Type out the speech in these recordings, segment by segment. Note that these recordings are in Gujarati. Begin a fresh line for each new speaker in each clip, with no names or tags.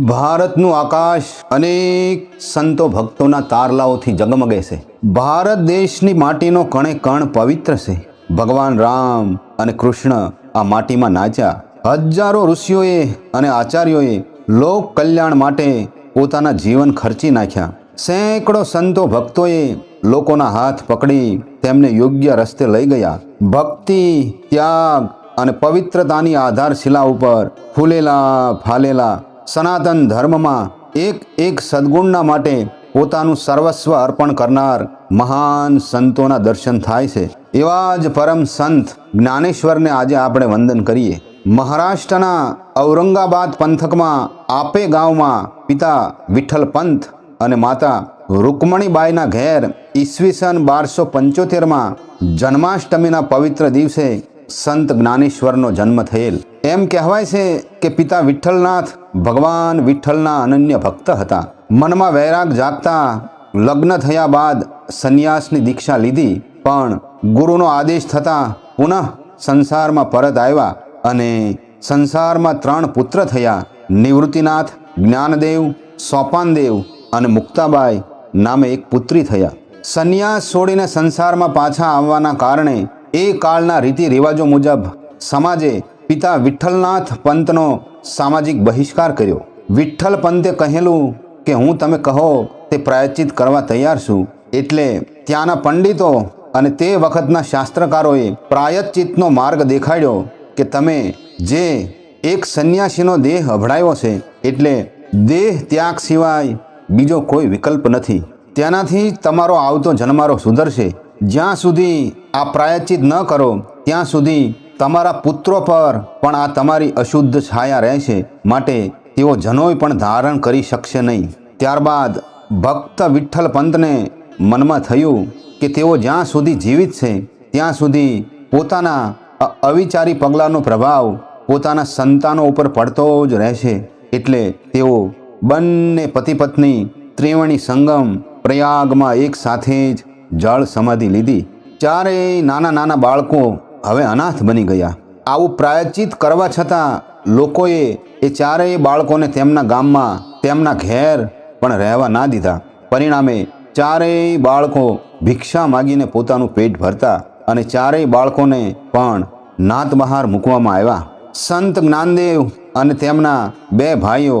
ભારતનું આકાશ અનેક સંતો ભક્તોના તારલાઓથી જગમગે છે. ભારત દેશની માટીનો કણે કણ પવિત્ર છે. ભગવાન રામ અને કૃષ્ણ આ માટીમાં નાચ્યા. હજારો ઋષિઓએ અને આચાર્યોએ લોક કલ્યાણ માટે પોતાના જીવન ખર્ચી નાખ્યા. સેંકડો સંતો ભક્તોએ લોકોના હાથ પકડી તેમને યોગ્ય રસ્તે લઈ ગયા. ભક્તિ, ત્યાગ અને પવિત્રતાની આધારશિલા ઉપર ફૂલેલા, ફાલેલા સનાતન ધર્મમાં એક એક સદગુણના માટે પોતાનું સર્વસ્વ અર્પણ કરનાર મહાન સંતોના દર્શન થાય છે. એવા જ પરમ સંત જ્ઞાનેશ્વરને આજે આપણે વંદન કરીએ. મહારાષ્ટ્રના ઔરંગાબાદ પંથકમાં આપે ગામમાં પિતા વિઠ્ઠલ પંથ અને માતા રૂકમણીબાઈના ઘેર ઈસવીસન બારસો પંચોતેરમાં જન્માષ્ટમીના પવિત્ર દિવસે સંત જ્ઞાનેશ્વરનો જન્મ થયેલ. એમ કહેવાય છે કે પિતા વિઠ્ઠલનાથ ભગવાન વિઠ્ઠલના અનન્ય ભક્ત હતા. મનમાં વૈરાગ જાગતા લગ્ન થયા બાદ સંન્યાસની દીક્ષા લીધી, પણ ગુરુનો આદેશ થતાં પુનઃ સંસારમાં પરત આવ્યા અને સંસારમાં ત્રણ પુત્ર થયા, નિવૃત્તિનાથ, જ્ઞાનદેવ, સોપાનદેવ અને મુક્તાબાઈ નામે એક પુત્રી થયા. સંન્યાસ છોડીને સંસારમાં પાછા આવવાના કારણે એ કાળના રીતિ રિવાજો મુજબ સમાજે પિતા વિઠ્ઠલનાથ પંતનો સામાજિક બહિષ્કાર કર્યો. વિઠ્ઠલ પંતે કહેલું કે હું તમે કહો, તે પ્રાયશ્ચિત કરવા તૈયાર છું. એટલે ત્યાંના પંડિતો અને તે વખતના શાસ્ત્રકારોએ પ્રાયશ્ચિતનો માર્ગ દેખાડ્યો કે તમે જે એક સંન્યાસીનો દેહ અભડાયો છે, એટલે દેહ ત્યાગ સિવાય બીજો કોઈ વિકલ્પ નથી. તેનાથી તમારો આવતો જન્મારો સુધરશે. જ્યાં સુધી આ પ્રાયશ્ચિત ન કરો, ત્યાં સુધી તમારા પુત્રો પર પણ આ તમારી અશુદ્ધ છાયા રહેશે. માટે તેઓ જનોય પણ ધારણ કરી શકશે નહીં. ત્યારબાદ ભક્ત વિઠ્ઠલ પંતને મનમાં થયું કે તેઓ જ્યાં સુધી જીવિત છે, ત્યાં સુધી પોતાના અવિચારી પગલાંનો પ્રભાવ પોતાના સંતાનો ઉપર પડતો જ રહેશે. એટલે તેઓ બંને પતિ પત્ની ત્રિવેણી સંગમ પ્રયાગમાં એક સાથે જ જળ સમાધિ લીધી. ચારેય નાના નાના બાળકો હવે અનાથ બની ગયા. આવું પ્રાયચિત કરવા છતાં લોકોએ એ ચારેય બાળકોને તેમના ગામમાં, તેમના ઘેર પણ રહેવા ના દીધા. પરિણામે ચારેય બાળકો ભિક્ષા માગીને પોતાનું પેટ ભરતા અને ચારેય બાળકોને પણ નાત બહાર મૂકવામાં આવ્યા. સંત જ્ઞાનદેવ અને તેમના બે ભાઈઓ,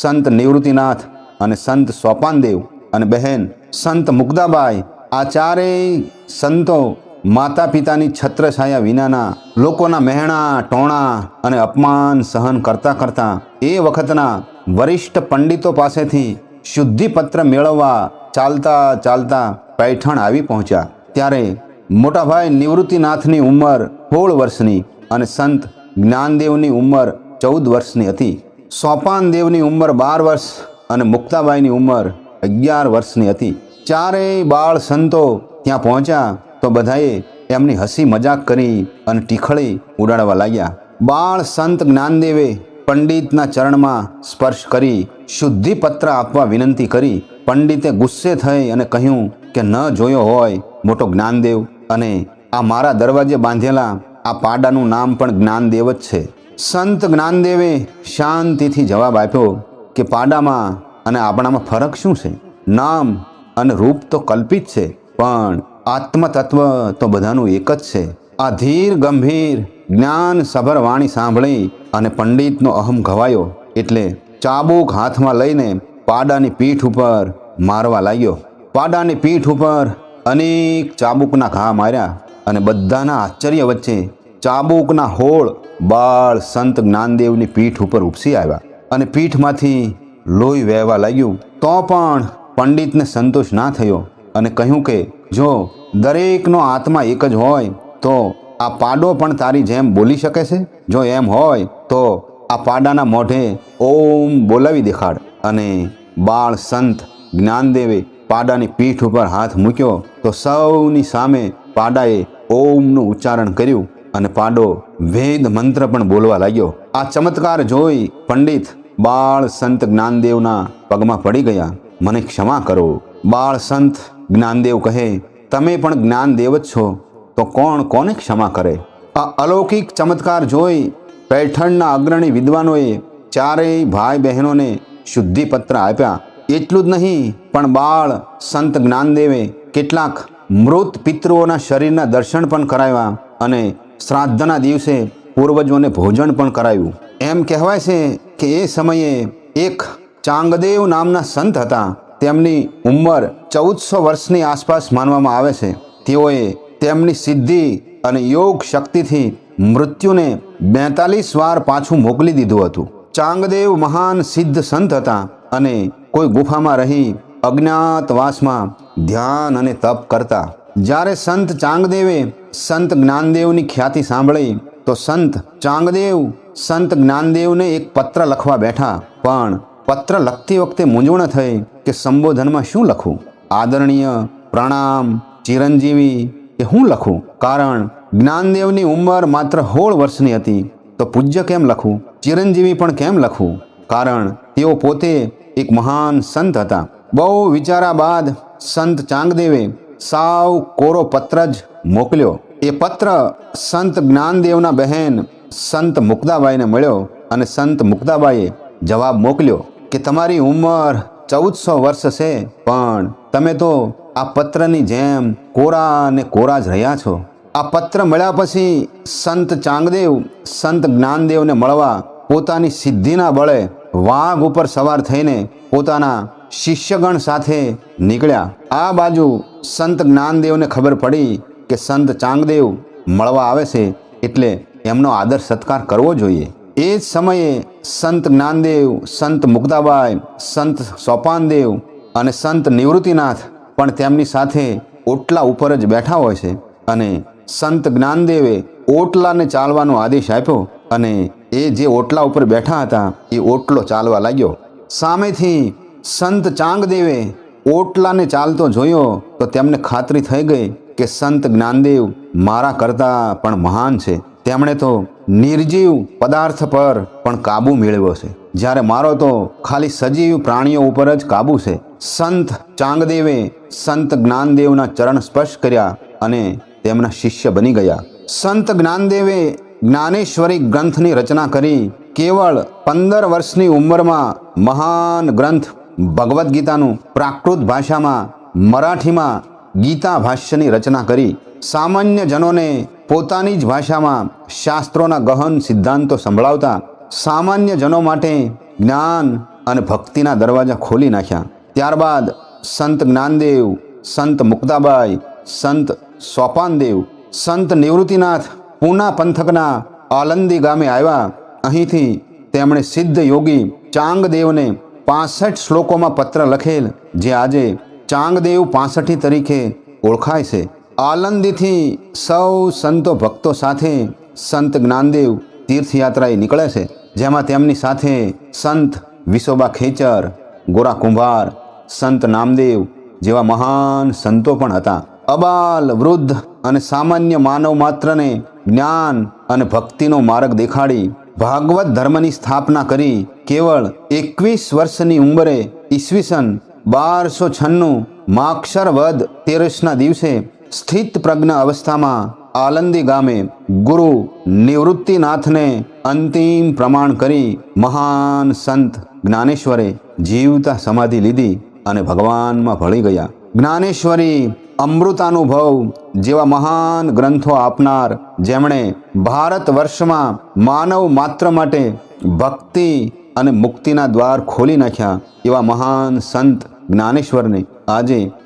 સંત નિવૃત્તિનાથ અને સંત સોપાનદેવ અને બહેન સંત મુગ્ધાબાઈ આ ચારેય સંતો માતા પિતાની છત્રછાયા વિનાના લોકોના મહેણા, ટોણા અને અપમાન સહન કરતા કરતા એ વખતના વરિષ્ઠ પંડિતો પાસેથી શુદ્ધિપત્ર મેળવવા ચાલતા ચાલતા પૈઠણ આવી પહોંચ્યા. ત્યારે મોટાભાઈ નિવૃત્તિનાથની ઉંમર સોળ વર્ષની અને સંત જ્ઞાનદેવની ઉંમર ચૌદ વર્ષની હતી. સોપાનદેવની ઉંમર બાર વર્ષ અને મુક્તાબાઈની ઉંમર અગિયાર વર્ષની હતી. ચારેય બાળ સંતો ત્યાં પહોંચ્યા તો બધાએ એમની હસી મજાક કરી અને ટીખળી ઉડાડવા લાગ્યા. બાળ સંત જ્ઞાનદેવે પંડિતના ચરણમાં સ્પર્શ કરી શુદ્ધિપત્ર આપવા વિનંતી કરી. પંડિતે ગુસ્સે થઈ અને કહ્યું કે ન જોયો હોય મોટો જ્ઞાનદેવ અને આ મારા દરવાજે બાંધેલા આ પાડાનું નામ પણ જ્ઞાનદેવ જ છે. સંત જ્ઞાનદેવે શાંતિથી જવાબ આપ્યો કે પાડામાં અને આપણામાં ફરક શું છે? નામ અને રૂપ તો કલ્પિત છે, પણ આત્મતત્વ તો બધાનું એક જ છે. આ ધીર, ગંભીર, જ્ઞાન સભર વાણી સાંભળી અને પંડિતનો અહમ ઘવાયો એટલે ચાબુક હાથમાં લઈને પાડાની પીઠ ઉપર મારવા લાગ્યો. પાડાની પીઠ ઉપર અનેક ચાબુકના ઘા માર્યા અને બધાના આશ્ચર્ય વચ્ચે ચાબુકના હોળ બાળ સંત જ્ઞાનદેવની પીઠ ઉપર ઉપસી આવ્યા અને પીઠમાંથી લોહી વહેવા લાગ્યું. તો પણ પંડિતને સંતોષ ના થયો અને કહ્યું કે જો દરેકનો આત્મા એક જ હોય, તો આ પાડો પણ તારી જેમ બોલી શકે છે? જો એમ હોય, તો આ પાડાના મોઢે ઓમ બોલાવી દેખાડ. અને બાળ સંત જ્ઞાનદેવે પાડાની પીઠ ઉપર હાથ મૂક્યો, તો સૌની સામે પાડાએ ઓમનું ઉચ્ચારણ કર્યું અને પાડો વેદ મંત્ર પણ બોલવા લાગ્યો. આ ચમત્કાર જોઈ પંડિત બાળ સંત જ્ઞાનદેવના પગમાં પડી ગયા. મને ક્ષમા કરો. બાળ સંત જ્ઞાનદેવ કહે, તમે પણ જ્ઞાનદેવ જ છો. તો કોણ કોને ક્ષમા કરે? આ અલૌકિક ચમત્કાર જોઈ પૈઠણના અગ્રણી વિદ્વાનોએ ચારેય ભાઈ બહેનોને શુદ્ધિપત્ર આપ્યા. એટલું જ નહીં, પણ બાળ સંત જ્ઞાનદેવે કેટલાક મૃત પિતૃઓના શરીરના દર્શન પણ કરાવ્યા અને શ્રાદ્ધના દિવસે પૂર્વજોને ભોજન પણ કરાયું એમ કહેવાય છે કે એ સમયે એક ચાંગદેવ નામના સંત હતા. તેમની ઉંમર ચૌદસો વર્ષની આસપાસ માનવામાં આવે છે. તેઓએ તેમની સિદ્ધિ અને યોગ શક્તિથી મૃત્યુને બેતાલીસ વાર પાછું મોકલી દીધું હતું. ચાંગદેવ મહાન સિદ્ધ સંત હતા અને કોઈ ગુફામાં રહી અજ્ઞાતવાસમાં ધ્યાન અને તપ કરતા. જ્યારે સંત ચાંગદેવે સંત જ્ઞાનદેવની ખ્યાતિ સાંભળી, તો સંત ચાંગદેવ સંત જ્ઞાનદેવને એક પત્ર લખવા બેઠા. પણ પત્ર લખતી વખતે મૂંઝવણ થઈ કે સંબોધનમાં શું લખું? આદરણીય, પ્રણામ, ચિરંજીવી એ હું લખું? કારણ જ્ઞાનદેવની ઉંમર માત્ર હોળ વર્ષની હતી, તો પૂજ્ય કેમ લખું? ચિરંજીવી પણ કેમ લખવું કારણ તેઓ પોતે એક મહાન સંત હતા. બહુ વિચારા બાદ સંત ચાંગદેવે સાવ કોરો પત્ર જ મોકલ્યો. એ પત્ર સંત જ્ઞાનદેવના બહેન સંત મુક્તાબાઈને મળ્યો અને સંત મુક્તાબાઈએ જવાબ મોકલ્યો. કે તમારી ઉંમર ચૌદસો વર્ષ છે, પણ તમે તો આ પત્રની જેમ કોરા અને કોરા જ રહ્યા છો. આ પત્ર મળ્યા પછી સંત ચાંગદેવ, સંત જ્ઞાનદેવને મળવા પોતાની સિદ્ધિના બળે વાઘ ઉપર સવાર થઈને પોતાના શિષ્યગણ સાથે નીકળ્યા. આ બાજુ સંત જ્ઞાનદેવને ખબર પડી કે સંત ચાંગદેવ મળવા આવે છે, એટલે એમનો આદર સત્કાર કરવો જોઈએ. એ જ સમયે સંત જ્ઞાનદેવ સંત મુક્તાબાઈ, સંત સોપાનદેવ અને સંત નિવૃત્તિનાથ પણ તેમની સાથે ઓટલા ઉપર જ બેઠા હોય છે અને સંત જ્ઞાનદેવે ઓટલાને ચાલવાનો આદેશ આપ્યો અને એ જે ઓટલા ઉપર બેઠા હતા, એ ઓટલો ચાલવા લાગ્યો. સામેથી સંત ચાંગદેવે ઓટલાને ચાલતો જોયો તો તેમને ખાતરી થઈ ગઈ કે સંત જ્ઞાનદેવ મારા કરતાં પણ મહાન છે. તેમણે તો નિર્જીવ પદાર્થ પર પણ કાબુ મેળવ્યો છે. જ્યારે મારો તો ખાલી સજીવ પ્રાણીઓ ઉપર જ કાબુ છે. સંત ચાંગદેવે સંત જ્ઞાનદેવના ચરણ સ્પર્શ કર્યા અને તેમના શિષ્ય બની ગયા. સંત જ્ઞાનદેવે જ્ઞાનેશ્વરી ગ્રંથની રચના કરી. કેવળ પંદર વર્ષની ઉંમરમાં મહાન ગ્રંથ ભગવદ્ ગીતાનું પ્રાકૃત ભાષામાં મરાઠીમાં ગીતા ભાષ્યની રચના કરી. સામાન્ય જનોને પોતાની જ ભાષામાં શાસ્ત્રોના ગહન સિદ્ધાંતો સંભળાવતા સામાન્ય જનો માટે જ્ઞાન અને ભક્તિના દરવાજા ખોલી નાખ્યા. ત્યારબાદ સંત જ્ઞાનદેવ, સંત મુક્તાબાઈ, સંત સોપાનદેવ, સંત નિવૃત્તિનાથ પૂના પંથકના આલંદી ગામે આવ્યા. અહીંથી તેમણે સિદ્ધ યોગી ચાંગદેવને પાસઠ શ્લોકોમાં પત્ર લખેલ, જે આજે ચાંગદેવ પાસઠી તરીકે ઓળખાય છે. આલંદીથી સૌ સંતો ભક્તો સાથે સંત જ્ઞાનદેવ તીર્થયાત્રાએ નીકળે છે, જેમાં તેમની સાથે સંત વિશોબા ખેચર, ગોરા કુંભાર, સંત નામદેવ જેવા મહાન સંતો પણ હતા. અબાલ વૃદ્ધ અને સામાન્ય માનવ માત્રને જ્ઞાન અને ભક્તિનો માર્ગ દેખાડી ભાગવત ધર્મની સ્થાપના કરી કેવળ એકવીસ વર્ષની ઉંમરે ઈસવીસન બારસો છન્નું માક્ષર વધ તેરસના દિવસે સ્થિત પ્રજ્ઞ અવસ્થામાં આલંદી ગામે ગુરુ નિવૃત્તિનાથને અંતિમ પ્રમાણ કરી મહાન સંત જ્ઞાનેશ્વરે જીવતા સમાધિ લીધી અને ભગવાનમાં ભળી ગયા. જ્ઞાનેશ્વરી અમૃતાનુભવ જેવા મહાન ગ્રંથો આપનાર, જેમણે ભારત વર્ષમાં માનવ માત્ર માટે ભક્તિ અને મુક્તિના દ્વાર ખોલી નાખ્યા એવા મહાન સંત જ્ઞાનેશ્વરને આજે